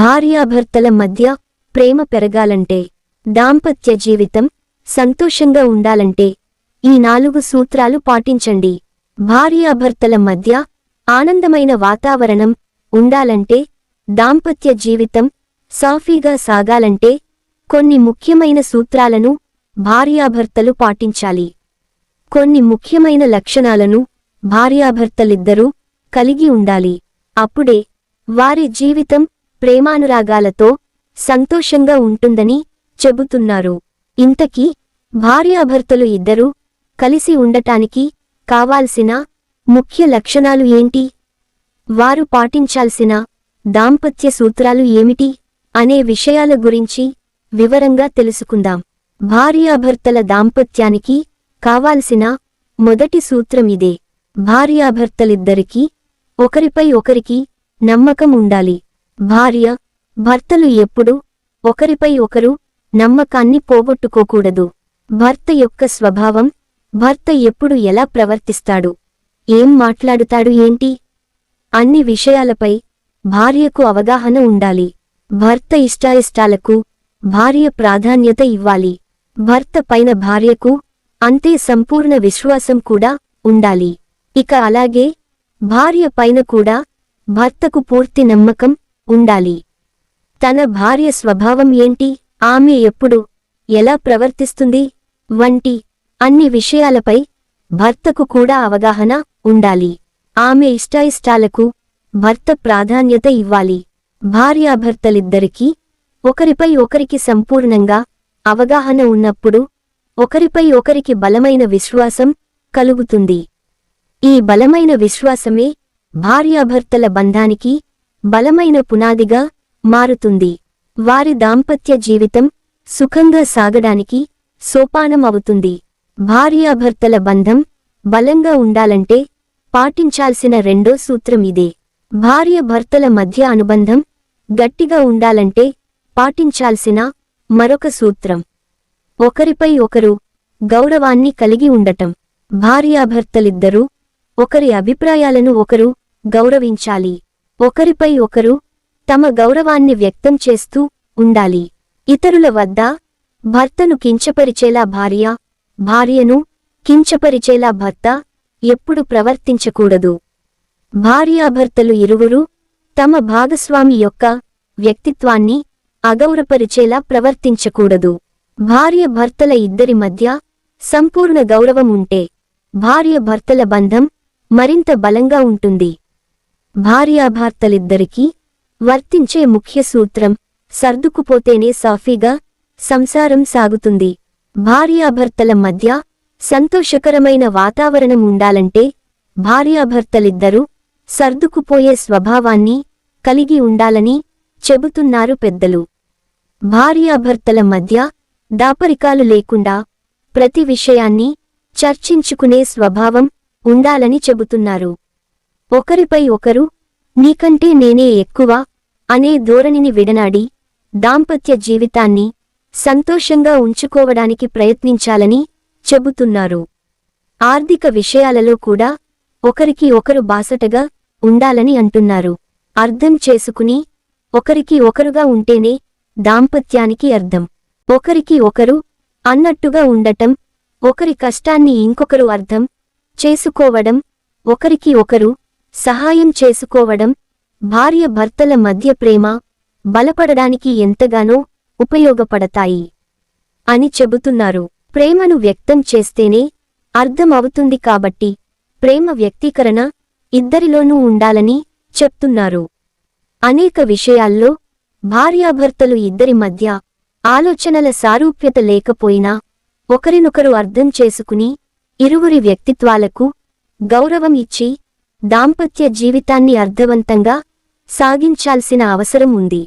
భార్యాభర్తల మధ్య ప్రేమ పెరగాలంటే దాంపత్య జీవితం సంతోషంగా ఉండాలంటే ఈ నాలుగు సూత్రాలు పాటించండి. భార్యాభర్తల మధ్య ఆనందమైన వాతావరణం ఉండాలంటే దాంపత్య జీవితం సాఫీగా సాగాలంటే కొన్ని ముఖ్యమైన సూత్రాలను భార్యాభర్తలు పాటించాలి. కొన్ని ముఖ్యమైన లక్షణాలను భార్యాభర్తలిద్దరూ కలిగి ఉండాలి. అప్పుడే వారి జీవితం ప్రేమానురాగాలతో సంతోషంగా ఉంటుందని చెబుతున్నారు. ఇంతకీ భార్యాభర్తలు ఇద్దరూ కలిసి ఉండటానికి కావాల్సిన ముఖ్య లక్షణాలు ఏంటి? వారు పాటించాల్సిన దాంపత్య సూత్రాలు ఏమిటి? అనే విషయాల గురించి వివరంగా తెలుసుకుందాం. భార్యాభర్తల దాంపత్యానికి కావాల్సిన మొదటి సూత్రం ఇదే. భార్యాభర్తలిద్దరికీ ఒకరిపై ఒకరికి నమ్మకం ఉండాలి. భార్య భర్తలు ఎప్పుడూ ఒకరిపై ఒకరు నమ్మకాన్ని పోగొట్టుకోకూడదు. భర్త యొక్క స్వభావం భర్త ఎప్పుడు ఎలా ప్రవర్తిస్తాడు? ఏం మాట్లాడుతాడు ఏంటి? అన్ని విషయాలపై భార్యకు అవగాహన ఉండాలి. భర్త ఇష్టాయిష్టాలకు భార్య ప్రాధాన్యత ఇవ్వాలి. భర్త పైన భార్యకు అంతే సంపూర్ణ విశ్వాసం కూడా ఉండాలి. ఇక అలాగే భార్య పైన కూడా భర్తకు పూర్తి నమ్మకం ఉండాలి. తన భార్య స్వభావం ఏంటి? ఆమె ఎప్పుడు? ఎలా ప్రవర్తిస్తుంది? వంటి అన్ని విషయాలపై భర్తకు కూడా అవగాహన ఉండాలి. ఆమె ఇష్టాయిష్టాలకు భర్త ప్రాధాన్యత ఇవ్వాలి. భార్యాభర్తలిద్దరికీ ఒకరిపై ఒకరికి సంపూర్ణంగా అవగాహన ఉన్నప్పుడు ఒకరిపై ఒకరికి బలమైన విశ్వాసం కలుగుతుంది. ఈ బలమైన విశ్వాసమే భార్యాభర్తల బంధానికి బలమైన పునాదిగా మారుతుంది. వారి దాంపత్య జీవితం సుఖంగా సాగడానికి సోపానం అవుతుంది భార్యాభర్తల బంధం బలంగా ఉండాలంటే పాటించాల్సిన రెండో సూత్రం ఇదే. భార్య భర్తల మధ్య అనుబంధం గట్టిగా ఉండాలంటే పాటించాల్సిన మరొక సూత్రం. ఒకరిపై ఒకరు గౌరవాన్ని కలిగి ఉండటం. భార్యాభర్తలిద్దరూ ఒకరి అభిప్రాయాలను ఒకరు గౌరవించాలి. ఒకరిపై ఒకరు తమ గౌరవాన్ని వ్యక్తం చేస్తూ ఉండాలి. ఇతరుల వద్ద భర్తను కించపరిచేలా భార్య భార్యను కించపరిచేలా భర్త ఎప్పుడు ప్రవర్తించకూడదు. భార్యాభర్తలు ఇరువురు తమ భాగస్వామి యొక్క వ్యక్తిత్వాన్ని అగౌరపరిచేలా ప్రవర్తించకూడదు. భార్య భర్తల ఇద్దరి మధ్య సంపూర్ణ గౌరవం ఉంటే భార్య భర్తల బంధం మరింత బలంగా ఉంటుంది. భార్యాభర్తలిద్దరికీ వర్తించే ముఖ్య సూత్రం సర్దుకుపోతేనే సాఫీగా సంసారం సాగుతుంది. భార్యాభర్తల మధ్య సంతోషకరమైన వాతావరణం ఉండాలంటే భార్యాభర్తలిద్దరూ సర్దుకుపోయే స్వభావాన్ని కలిగి ఉండాలని చెబుతున్నారు పెద్దలు. భార్యాభర్తల మధ్య దాపరికాలు లేకుండా ప్రతి విషయాన్ని చర్చించుకునే స్వభావం ఉండాలని చెబుతున్నారు. ఒకరిపై ఒకరు నీకంటే నేనే ఎక్కువ అనే ధోరణిని విడనాడి దాంపత్య జీవితాన్ని సంతోషంగా ఉంచుకోవడానికి ప్రయత్నించాలని చెబుతున్నారు. ఆర్థిక విషయాలలో కూడా ఒకరికి ఒకరు బాసటగా ఉండాలని అంటున్నారు. అర్థం చేసుకుని ఒకరికి ఒకరుగా ఉంటేనే దాంపత్యానికి అర్థం. ఒకరికి ఒకరు అన్నట్టుగా ఉండటం ఒకరి కష్టాన్ని ఇంకొకరు అర్థం చేసుకోవడం ఒకరికి ఒకరు సహాయం చేసుకోవడం భార్య భర్తల మధ్య ప్రేమ బలపడడానికి ఎంతగానో ఉపయోగపడతాయి అని చెబుతున్నారు. ప్రేమను వ్యక్తం చేస్తేనే అర్థం అవుతుంది కాబట్టి ప్రేమ వ్యక్తీకరణ ఇద్దరిలోనూ ఉండాలని చెప్తున్నారు. అనేక విషయాల్లో భార్యాభర్తలు ఇద్దరి మధ్య ఆలోచనల సారూప్యత లేకపోయినా ఒకరినొకరు అర్థం చేసుకుని ఇరువురి వ్యక్తిత్వాలకు గౌరవం ఇచ్చి దాంపత్య జీవితాన్ని అర్థవంతంగా సాగించాల్సిన అవసరం ఉంది.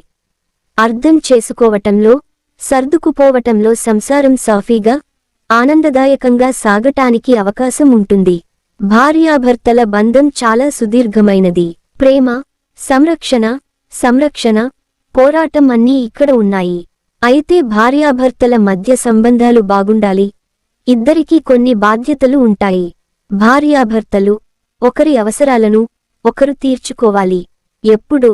అర్థం చేసుకోవటంలో సర్దుకుపోవటంలో సంసారం సాఫీగా ఆనందదాయకంగా సాగటానికి అవకాశం ఉంటుంది. భార్యాభర్తల బంధం చాలా సుదీర్ఘమైనది. ప్రేమ సంరక్షణ సంరక్షణ పోరాటం అన్నీ ఇక్కడ ఉన్నాయి. అయితే భార్యాభర్తల మధ్య సంబంధాలు బాగుండాలి. ఇద్దరికీ కొన్ని బాధ్యతలు ఉంటాయి. భార్యాభర్తలు ఒకరి అవసరాలను ఒకరు తీర్చుకోవాలి. ఎప్పుడు?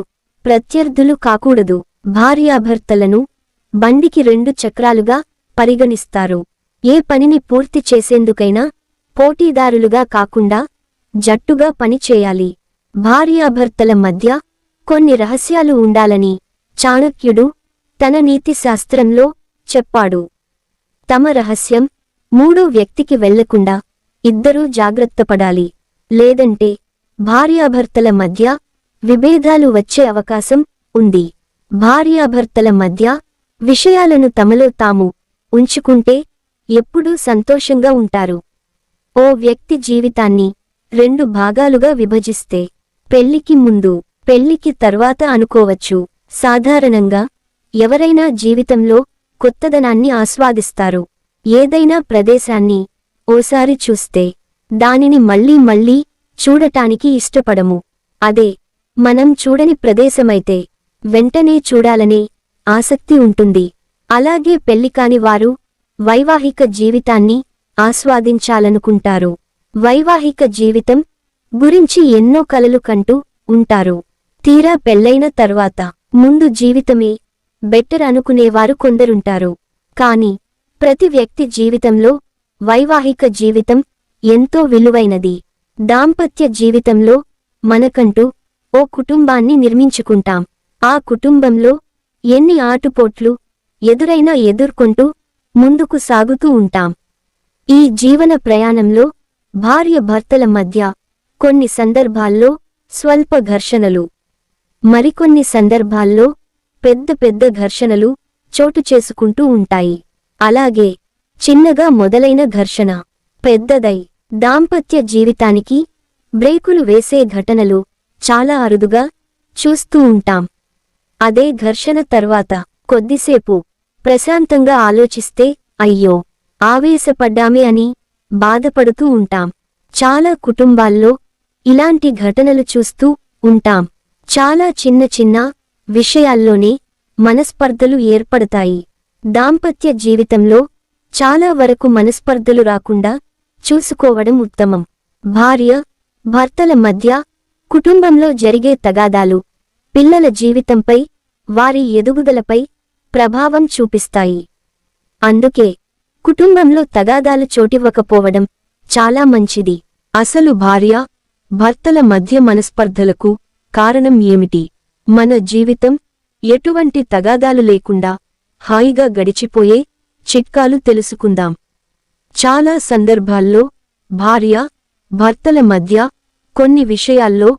ప్రత్యర్థులు కాకూడదు. భార్యాభర్తలను బండికి రెండు చక్రాలుగా పరిగణిస్తారు. ఏ పనిని పూర్తి చేసేందుకైనా పోటీదారులుగా కాకుండా జట్టుగా పనిచేయాలి భార్యాభర్తల మధ్య కొన్ని రహస్యాలు ఉండాలని చాణక్యుడు తన నీతిశాస్త్రంలో చెప్పాడు. తమ రహస్యం మూడో వ్యక్తికి వెళ్ళకుండా ఇద్దరూ జాగ్రత్తపడాలి లేదంటే భార్యాభర్తల మధ్య విభేదాలు వచ్చే అవకాశం ఉంది. భార్యాభర్తల మధ్య విషయాలను తమలో తాము ఉంచుకుంటే ఎప్పుడూ సంతోషంగా ఉంటారు. ఓ వ్యక్తి జీవితాన్ని రెండు భాగాలుగా విభజిస్తే పెళ్ళికి ముందు పెళ్ళికి తర్వాత అనుకోవచ్చు. సాధారణంగా ఎవరైనా జీవితంలో కొత్తదనాన్ని ఆస్వాదిస్తారు. ఏదైనా ప్రదేశాన్ని ఓసారి చూస్తే దానిని మళ్ళీ మళ్ళీ చూడటానికి ఇష్టపడము. అదే మనం చూడని ప్రదేశమైతే వెంటనే చూడాలనే ఆసక్తి ఉంటుంది. అలాగే పెళ్ళికాని వారు వైవాహిక జీవితాన్ని ఆస్వాదించాలనుకుంటారు. వైవాహిక జీవితం గురించి ఎన్నో కలలు కంటూ ఉంటారు. తీరా పెళ్ళైన తర్వాత ముందు జీవితమే బెటర్ అనుకునేవారు కొందరుంటారు. కాని ప్రతి వ్యక్తి జీవితంలో వైవాహిక జీవితం ఎంతో విలువైనది. దాంపత్య జీవితంలో మనకంటూ ఓ కుటుంబాన్ని నిర్మించుకుంటాం. ఆ కుటుంబంలో ఎన్ని ఆటుపోట్లు ఎదురైనా ఎదుర్కొంటూ ముందుకు సాగుతూ ఉంటాం. ఈ జీవన ప్రయాణంలో భార్య భర్తల మధ్య కొన్ని సందర్భాల్లో స్వల్ప ఘర్షణలు మరికొన్ని సందర్భాల్లో పెద్ద పెద్ద ఘర్షణలు చోటు చేసుకుంటూ ఉంటాయి. అలాగే చిన్నగా మొదలైన ఘర్షణ పెద్దదై దాంపత్య జీవితానికి బ్రేకులు వేసే ఘటనలు చాలా అరుదుగా చూస్తూ ఉంటాం. అదే ఘర్షణ తర్వాత కొద్దిసేపు ప్రశాంతంగా ఆలోచిస్తే అయ్యో ఆవేశపడ్డామే అని బాధపడుతూ ఉంటాం. చాలా కుటుంబాల్లో ఇలాంటి ఘటనలు చూస్తూ ఉంటాం. చాలా చిన్న చిన్న విషయాల్లోనే మనస్పర్ధలు ఏర్పడతాయి. దాంపత్య జీవితంలో చాలా వరకు మనస్పర్ధలు రాకుండా చూసుకోవడం ఉత్తమం. భార్య భర్తల మధ్య కుటుంబంలో జరిగే తగాదాలు పిల్లల జీవితంపై వారి ఎదుగుదలపై ప్రభావం చూపిస్తాయి. అందుకే కుటుంబంలో తగాదాలు చోటివ్వకపోవడం చాలా మంచిది. అసలు భార్య భర్తల మధ్య మనస్పర్ధలకు కారణం ఏమిటి? మన జీవితం ఎటువంటి తగాదాలు లేకుండా హాయిగా గడిచిపోయే చిట్కాలు తెలుసుకుందాం. చాలా సందర్భాల్లో భార్య భర్తల మధ్య కొన్ని విషయాల్లో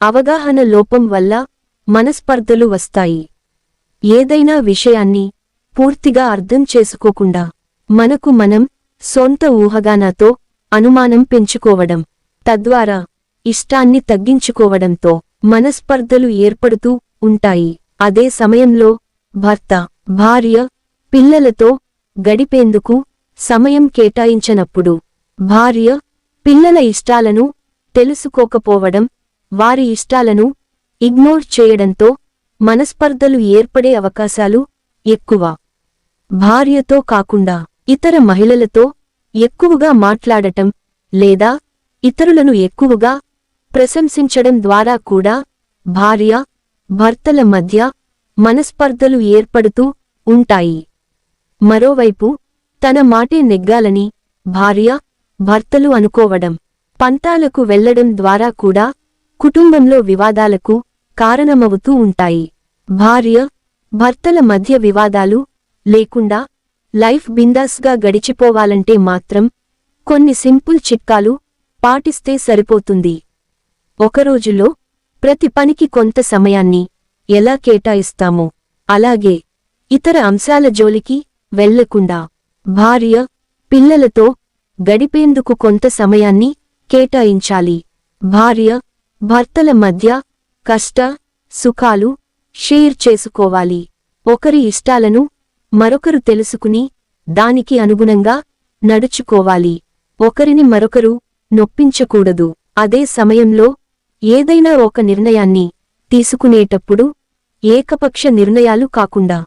అవగాహన లోపం వల్ల మనస్పర్ధలు వస్తాయి. ఏదైనా విషయాన్ని పూర్తిగా అర్థం చేసుకోకుండా మనకు మనం సొంత ఊహగానాతో అనుమానం పెంచుకోవడం తద్వారా ఇష్టాన్ని తగ్గించుకోవడంతో మనస్పర్ధలు ఏర్పడుతూ ఉంటాయి. అదే సమయంలో భర్త భార్య పిల్లలతో గడిపేందుకు సమయం కేటాయించనప్పుడు భార్య పిల్లల ఇష్టాలను తెలుసుకోకపోవడం వారి ఇష్టాలను ఇగ్నోర్ చేయడంతో మనస్పర్ధలు ఏర్పడే అవకాశాలు ఎక్కువ. భార్యతో కాకుండా ఇతర మహిళలతో ఎక్కువగా మాట్లాడటం లేదా ఇతరులను ఎక్కువగా ప్రశంసించడం ద్వారా కూడా భార్య భర్తల మధ్య మనస్పర్ధలు ఏర్పడుతూ ఉంటాయి. మరోవైపు తన మాటే నెగ్గాలని భార్య భర్తలు అనుకోవడం పంతాలకు వెళ్ళడం ద్వారా కూడా కుటుంబంలో వివాదాలకు కారణమవుతూ ఉంటాయి. భార్య భర్తల మధ్య వివాదాలు లేకుండా లైఫ్ బిందాస్గా గడిచిపోవాలంటే మాత్రం కొన్ని సింపుల్ చిట్కాలు పాటిస్తే సరిపోతుంది. ఒకరోజులో ప్రతి పనికి కొంత సమయాన్ని ఎలా కేటాయిస్తామో? అలాగే ఇతర అంశాల జోలికి వెళ్ళకుండా భార్య పిల్లలతో గడిపేందుకు కొంత సమయాన్ని కేటాయించాలి. భార్య భర్తల మధ్య కష్ట సుఖాలు షేర్ చేసుకోవాలి. ఒకరి ఇష్టాలను మరొకరు తెలుసుకుని దానికి అనుగుణంగా నడుచుకోవాలి. ఒకరిని మరొకరు నొప్పించకూడదు. అదే సమయంలో ఏదైనా ఒక నిర్ణయాన్ని తీసుకునేటప్పుడు ఏకపక్ష నిర్ణయాలు కాకుండా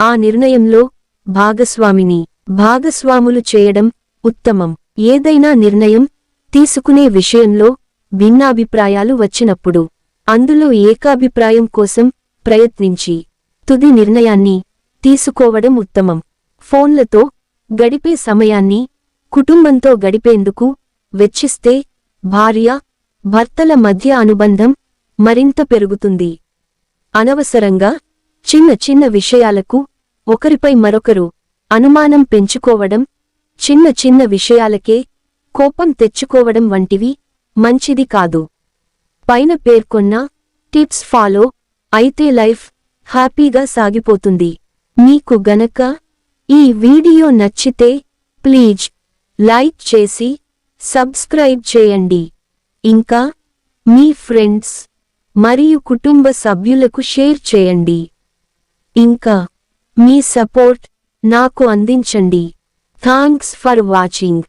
ఆ నిర్ణయంలో భాగస్వామిని భాగస్వాములు చేయడం ఉత్తమం. ఏదైనా నిర్ణయం తీసుకునే విషయంలో భిన్నాభిప్రాయాలు వచ్చినప్పుడు అందులో ఏకాభిప్రాయం కోసం ప్రయత్నించి తుది నిర్ణయాన్ని తీసుకోవడం ఉత్తమం. ఫోన్లతో గడిపే సమయాన్ని కుటుంబంతో గడిపేందుకు వెచ్చిస్తే భార్య భర్తల మధ్య అనుబంధం మరింత పెరుగుతుంది. అనవసరంగా చిన్న చిన్న విషయాలకు ఒకరిపై మరొకరు అనుమానం పెంచుకోవడం చిన్న చిన్న విషయాలకే కోపం తెచ్చుకోవడం వంటివి మంచిది కాదు. పైన పేర్కొన్న టిప్స్ ఫాలో అయితే లైఫ్ హ్యాపీగా సాగిపోతుంది. మీకు గనక ఈ వీడియో నచ్చితే ప్లీజ్ లైక్ చేసి సబ్స్క్రైబ్ చేయండి. ఇంకా మీ ఫ్రెండ్స్ మరియు కుటుంబ సభ్యులకు షేర్ చేయండి. ఇంకా మీ సపోర్ట్ నాకు అందించండి. Thanks for watching.